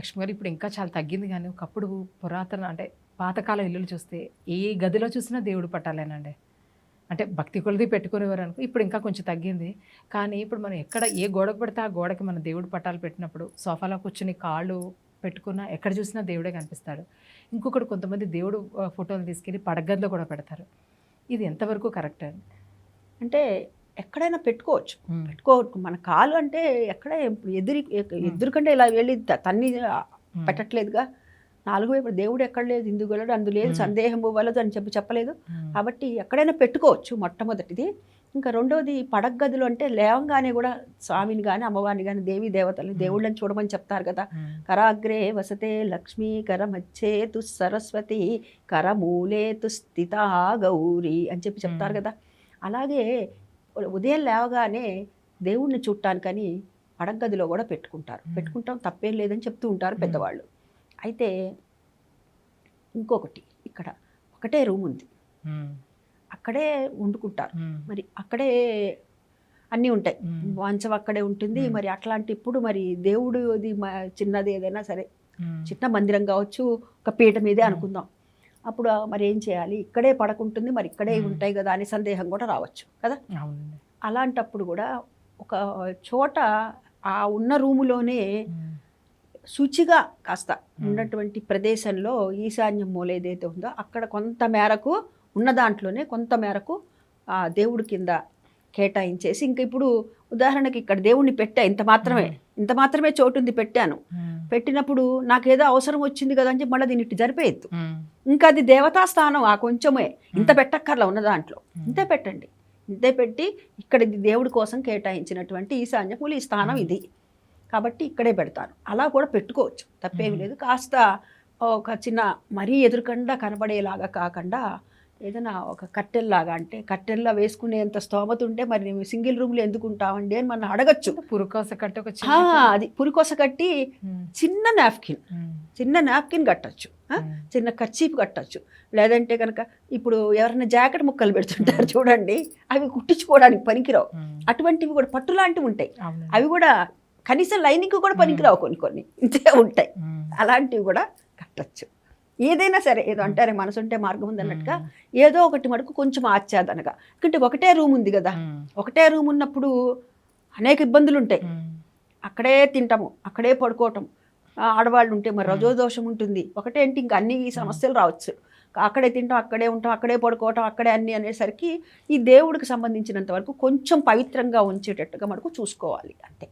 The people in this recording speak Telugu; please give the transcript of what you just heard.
లక్ష్మి గారు ఇప్పుడు ఇంకా చాలా తగ్గింది కానీ ఒకప్పుడు పురాతన అంటే పాతకాల ఇల్లులు చూస్తే ఏ గదిలో చూసినా దేవుడు పట్టాలేనండి. అంటే భక్తి కొలది పెట్టుకునేవారు అనుకో ఇప్పుడు ఇంకా కొంచెం తగ్గింది. కానీ ఇప్పుడు మనం ఎక్కడ ఏ గోడకు పడితే ఆ గోడకి మన దేవుడు పట్టాలు పెట్టినప్పుడు సోఫాలో కూర్చుని కాళ్ళు పెట్టుకున్నా ఎక్కడ చూసినా దేవుడే కనిపిస్తాడు. ఇంకొకటి కొంతమంది దేవుడు ఫోటోలు తీసుకెళ్ళి పడగదిలో కూడా పెడతారు. ఇది ఎంతవరకు కరెక్ట్ అండి? అంటే ఎక్కడైనా పెట్టుకోవచ్చు పెట్టుకోవచ్చు మన కాలు అంటే ఎక్కడ ఎదురు ఎదురు కంటే ఇలా వెళ్ళి తన్ని. పెట్టట్లేదుగా నాలుగు వైపు దేవుడు ఎక్కడ లేదు ఇందుకు వెళ్ళడు అందు లేదు. సందేహం వలదు అని చెప్పి చెప్పలేదు. కాబట్టి ఎక్కడైనా పెట్టుకోవచ్చు మొట్టమొదటిది ఇంకా రెండోది పడగదులు అంటే లేవంగానే కూడా స్వామిని కానీ అమ్మవారిని కానీ దేవి దేవతల్ని మ్మ్. దేవుళ్ళని చూడమని చెప్తారు కదా. కరాగ్రే వసతే లక్ష్మీ కర మధ్యే తు సరస్వతి కరమూలే తు స్థిత గౌరీ అని చెప్పి చెప్తారు. కదా అలాగే ఉదయం లేవగానే దేవుణ్ణి చూడటానికని పడగదిలో కూడా పెట్టుకుంటారు. పెట్టుకుంటాం తప్పేం లేదని చెప్తూ ఉంటారు. పెద్దవాళ్ళు అయితే ఇంకొకటి ఇక్కడ ఒకటే రూమ్ ఉంది. అక్కడే వండుకుంటారు. మరి అక్కడే అన్నీ ఉంటాయి. మంచం అక్కడే ఉంటుంది. మరి అట్లాంటి ఇప్పుడు మరి దేవుడిది మ- చిన్నది ఏదైనా సరే. చిన్న మందిరం కావచ్చు ఒక పీట మీదే. అనుకుందాం అప్పుడు మరి ఏం చేయాలి ఇక్కడే పడకుంటుంది మరి ఇక్కడే. ఉంటాయి కదా అనే సందేహం కూడా రావచ్చు కదా అలాంటప్పుడు కూడా ఒక చోట ఆ ఉన్న రూములోనే. శుచిగా కాస్త. ఉన్నటువంటి ప్రదేశంలో ఈశాన్యం మూల ఏదైతే ఉందో అక్కడ కొంత మేరకు ఉన్న దాంట్లోనే కొంత మేరకు ఆ దేవుడి కింద కేటాయించేసి ఇంకా ఇప్పుడు ఉదాహరణకి ఇక్కడ దేవుణ్ణి పెట్టా ఇంత మాత్రమే. ఇంత మాత్రమే చోటు ఉంది పెట్టాను. పెట్టినప్పుడు నాకేదో అవసరం వచ్చింది కదా అని చెప్పి మళ్ళీ దీన్ని జరిపేయద్దు. ఇంకా అది దేవతా స్థానం ఆ కొంచెమే ఇంత. పెట్టక్కర్లా ఉన్న దాంట్లో. ఇంతే పెట్టండి ఇంతే పెట్టి ఇక్కడ దేవుడి కోసం కేటాయించినటువంటి ఈశాన్యములు ఈ స్థానం. ఇది కాబట్టి ఇక్కడే పెడతాను అలా కూడా పెట్టుకోవచ్చు తప్పేమి. లేదు కాస్త ఒక చిన్న మరీ ఎదురుకుండా కనబడేలాగా కాకుండా ఏదైనా ఒక కట్టెల్లాగా అంటే కట్టెల్లా వేసుకునేంత స్తోమత ఉంటే మరి మేము సింగిల్ రూమ్లో ఎందుకు ఉంటామండి అని మనం అడగచ్చు పురుకోస కట్టి ఒక అది పురికొస కట్టి. చిన్న నాప్కిన్. చిన్న నాప్కిన్ కట్టచ్చు. చిన్న కర్చీప్ కట్టచ్చు లేదంటే కనుక ఇప్పుడు ఎవరైనా జాకెట్ ముక్కలు పెడుతుంటారు చూడండి అవి కుట్టించుకోవడానికి పనికిరావు. అటువంటివి కూడా పట్టు లాంటివి ఉంటాయి. అవి కూడా కనీసం లైనింగ్ కూడా పనికిరావు కొన్ని కొన్ని ఇంతే ఉంటాయి. అలాంటివి కూడా కట్టచ్చు ఏదైనా సరే ఏదో అంటారే మనసు ఉంటే మార్గం ఉంది అన్నట్టుగా. ఏదో ఒకటి మటుకు కొంచెం ఆచ్ఛాదనగా ఎందుకంటే ఒకటే రూమ్ ఉంది కదా. ఒకటే రూమ్ ఉన్నప్పుడు అనేక ఇబ్బందులు ఉంటాయి. అక్కడే తింటాము అక్కడే పడుకోవటం ఆడవాళ్ళు ఉంటే మరి రజోదోషం ఉంటుంది. ఒకటేంటి ఇంకా అన్ని సమస్యలు రావచ్చు. అక్కడే తింటాం అక్కడే ఉంటాం అక్కడే పడుకోవటం అక్కడే అన్ని అనేసరికి ఈ దేవుడికి సంబంధించినంత వరకు కొంచెం పవిత్రంగా ఉంచేటట్టుగా మనకు చూసుకోవాలి. అంతే.